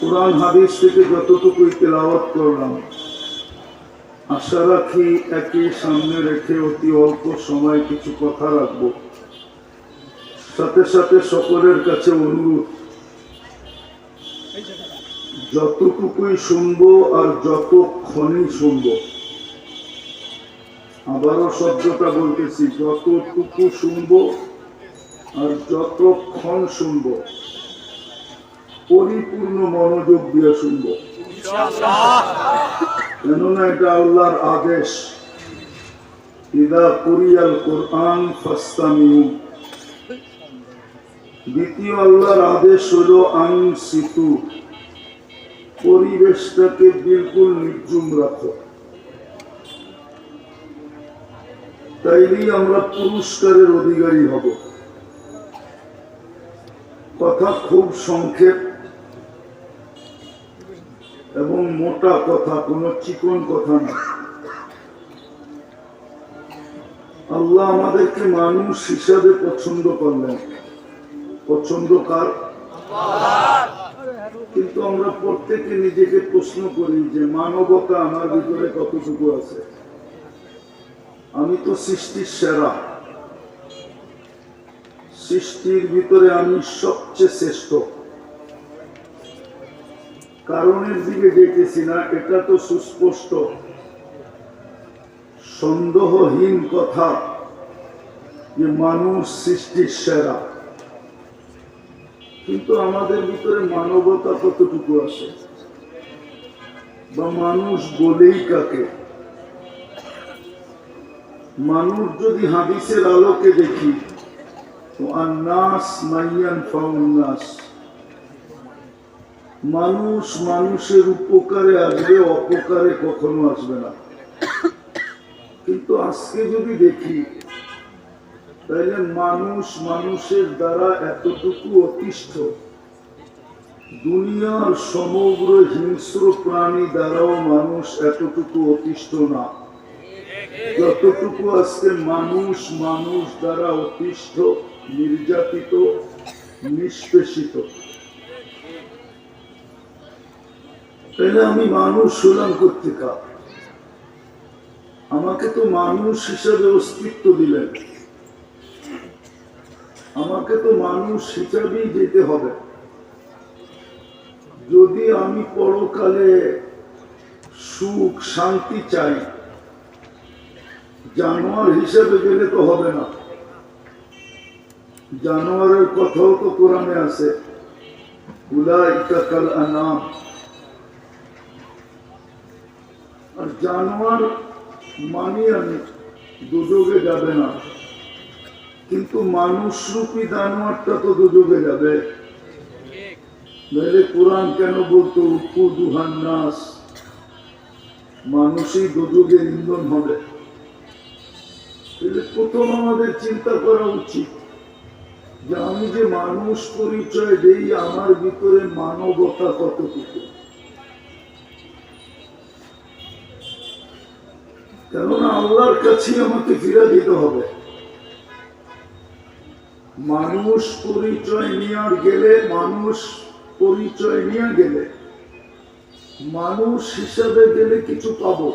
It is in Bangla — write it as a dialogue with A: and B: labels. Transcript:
A: কোরআন হাদিস থেকে যতটুকুই তেলাওয়াত করলাম, আশা রাখি একই সামনে রেখে অতি অল্প সময় কিছু কথা রাখব। সাথে সাথে সকলের কাছে অনুরোধ, যতটুকুই শুনব আর যতক্ষণই শুনব। আবারও শব্দটা বলতেছি, যতটুকু শুনব আর যতক্ষণ শুনব। পরিপূর্ণ মনোযোগ দিয়ে শুনব। কেননা এটা আল্লাহর আদেশ। দ্বিতীয় আল্লাহর আদেশ হলো আং সিতু পরিবেশটাকে বিলকুল নির্জুম রাখো। তাইলেই আমরা পুরস্কারের অধিকারী হব। কথা খুব সংক্ষেপ। মোটা কথা, কোনো চিকন কথা না। আল্লাহ আমাদেরকে মানুষ হিসাবে পছন্দ করলেন। পছন্দ কার? কিন্তু আমরা প্রত্যেকে নিজেকে প্রশ্ন করি যে মানবতা আমার ভিতরে কতটুকু আছে? আমি তো সৃষ্টির সেরা। সৃষ্টির ভিতরে আমি সবচেয়ে শ্রেষ্ঠ। কারণের দিকে যেতেছি না, এটা তো সুস্পষ্ট। সন্দেহহীন কথা যে মানুষ সৃষ্টির সেরা। কিন্তু আমাদের ভিতরে মানবতা কতটুকু আছে? বা মানুষ বলেই কাকে? মানুষ যদি হাদিসের আলোকে দেখি, তো আন্নাস মাইয়ান ফাউন্নাস। মানুষ মানুষের উপকারে আসবে, অপকারে কখনো আসবে না। কিন্তু আজকে যদি দেখি, তাহলে মানুষ মানুষের দ্বারা এতটুকু অতিষ্ঠ। দুনিয়ার সমগ্র হিংস্র প্রাণী দ্বারাও মানুষ এতটুকু অতিষ্ঠ না। যতটুকু আজকে মানুষ মানুষ দ্বারা অতিষ্ঠ, নির্যাতিত, নিষ্পেষিত। তাহলে আমি মানুষ হলাম কর্তিকা আমাকে তো মানুষ হিসাবে অস্তিত্ব দিলেন। আমাকে তো মানুষ হিসাবেই যেতে হবে। যদি আমি পরকালে সুখ, শান্তি চাই, জানোয়ার হিসেবে গেলে তো হবে না। জানোয়ারের কথাও তো কোরআনে আছে উলাইকা কাল আনাম। আর জানোয়ার মানি আমি দুযোগে যাবে না। কিন্তু মানুষ রূপী জানোয়ারটা তো দুযোগে যাবে। নইলে কোরআন কেন বলতো উপু দুহান নাস মানুষই দুযোগের ইন্ধন হবে। প্রথম আমাদের চিন্তা করা উচিত যে আমি যে মানুষ পরিচয় দেই, আমার ভিতরে মানবতা কতটুকু? কেননা আল্লাহর কাছে আমাকে ফিরে দিতে হবে। মানুষ পরিচয় নিয়ে গেলে, মানুষ পরিচয় নিয়ে গেলে, মানুষ হিসাবে গেলে কিছু পাবো।